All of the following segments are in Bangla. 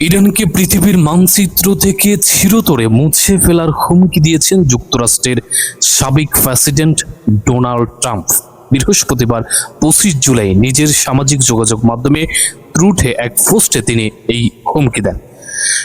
ইরানকে পৃথিবীর মানচিত্র থেকে চিরতরে মুছে ফেলার হুমকি দিয়েছেন যুক্তরাষ্ট্রের সাবেক প্রেসিডেন্ট ডোনাল্ড ট্রাম্প। বৃহস্পতিবার পঁচিশ জুলাই নিজের সামাজিক যোগাযোগ মাধ্যমে ত্রুটে এক পোস্টে তিনি এই হুমকি দেন।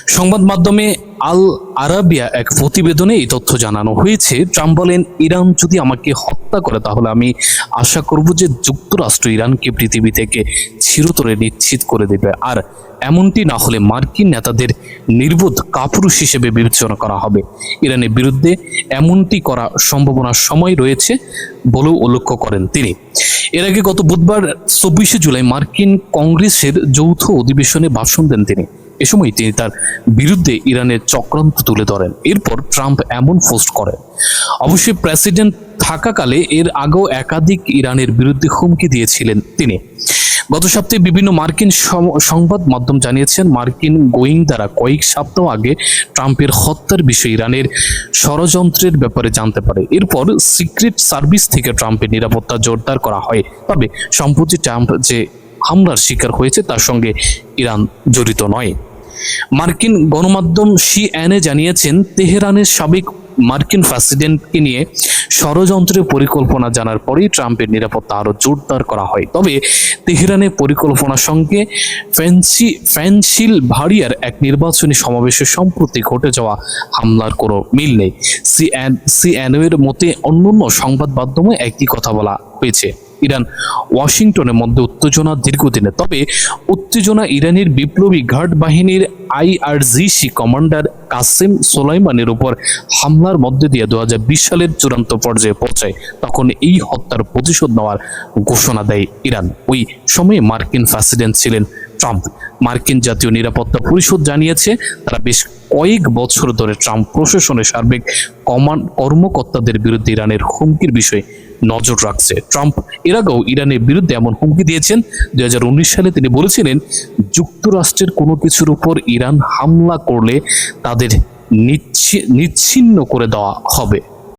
সংবাদ মাধ্যমে আল আরাবিয়া এক প্রতিবেদনে এই তথ্য জানানো হয়েছে, ট্রাম্প বলেন, ইরান যদি আমাকে হত্যা করে, তাহলে আমি আশা করব যে যুক্তরাষ্ট্র ইরানকে পৃথিবী থেকে চিরতরে নিশ্চিত করে দেবে। আর এমনটি না হলে মার্কিন নেতাদের নির্বোধ কাপুরুষ হিসেবে বিবেচনা করা হবে। ইরানের বিরুদ্ধে এমনটি করা সম্ভাবনার সময় রয়েছে বলেও উল্লেখ করেন তিনি। এর আগে গত বুধবার চব্বিশে জুলাই মার্কিন কংগ্রেসের যৌথ অধিবেশনে ভাষণ দেন তিনি। এ সময় তিনি তার বিরুদ্ধে ইরানের চক্রান্ত তুলে ধরেন। এরপর ট্রাম্প এমন পোস্ট করেন, অবশ্যই প্রেসিডেন্ট থাকাকালে এর আগেও একাধিক ইরানের বিরুদ্ধে হুমকি দিয়েছিলেন তিনি। গত সপ্তাহে বিভিন্ন মার্কিন সংবাদ মাধ্যম জানিয়েছেন, মার্কিন গোয়িং দ্বারা কয়েক সপ্তাহ আগে ট্রাম্পের হত্যার বিষয়ে ইরানের ষড়যন্ত্রের ব্যাপারে জানতে পারে। এরপর সিক্রেট সার্ভিস থেকে ট্রাম্পের নিরাপত্তা জোরদার করা হয়। তবে সম্প্রতি ট্রাম্প যে হামলার শিকার হয়েছে, তার সঙ্গে ইরান জড়িত নয়। মার্কিন গণমাধ্যম সিএনএ জানিয়েছেন, তেহরানের সাবেক মার্কিন প্রেসিডেন্টকে নিয়ে ষড়যন্ত্রের পরিকল্পনা জানার পরেই ট্রাম্পের নিরাপত্তা আরও জোরদার করা হয়। তবে তেহরানের পরিকল্পনার সঙ্গে ফ্যান্সি ফ্যানশিল ভারিয়ার এক নির্বাচনী সমাবেশে সম্প্রতি ঘটে যাওয়া হামলার কোনো মিল নেই। সিএন সিএনও এর মতে অন্যান্য সংবাদ মাধ্যমে একই কথা বলা হয়েছে। ইরান ওয়াশিংটনের মধ্যে উত্তেজনা দীর্ঘদিনে। তবে উত্তেজনা ইরানের বিপ্লবী ঘাট বাহিনীর আইআরজিসি কমান্ডার কাসেম সোলাইমানের উপর হামলার মধ্যে দিয়ে দু হাজার বিশ সালের চূড়ান্ত পর্যায়ে পৌঁছায়। তখন এই হত্যার প্রতিশোধ নেওয়ার ঘোষণা দেয় ইরান। ওই সময়ে মার্কিন প্রেসিডেন্ট ছিলেন ট্রাম্প মার্কিন জাতীয় নিরাপত্তা পরিষদ জানিয়েছে, তারা বেশ কয়েক বছর ধরে ট্রাম্প প্রশাসনের সার্বিক কমান, কর্মকর্তাদের বিরুদ্ধে ইরানের হুমকির বিষয়ে নজর রাখছে। ট্রাম্প এর আগেও ইরানের বিরুদ্ধে এমন হুমকি দিয়েছেন। দুই হাজার উনিশ সালে তিনি বলেছিলেন, যুক্তরাষ্ট্রের কোনো কিছুর উপর ইরান হামলা করলে তাদের নিচ্ছি- নিচ্ছিন্ন করে দেওয়া হবে।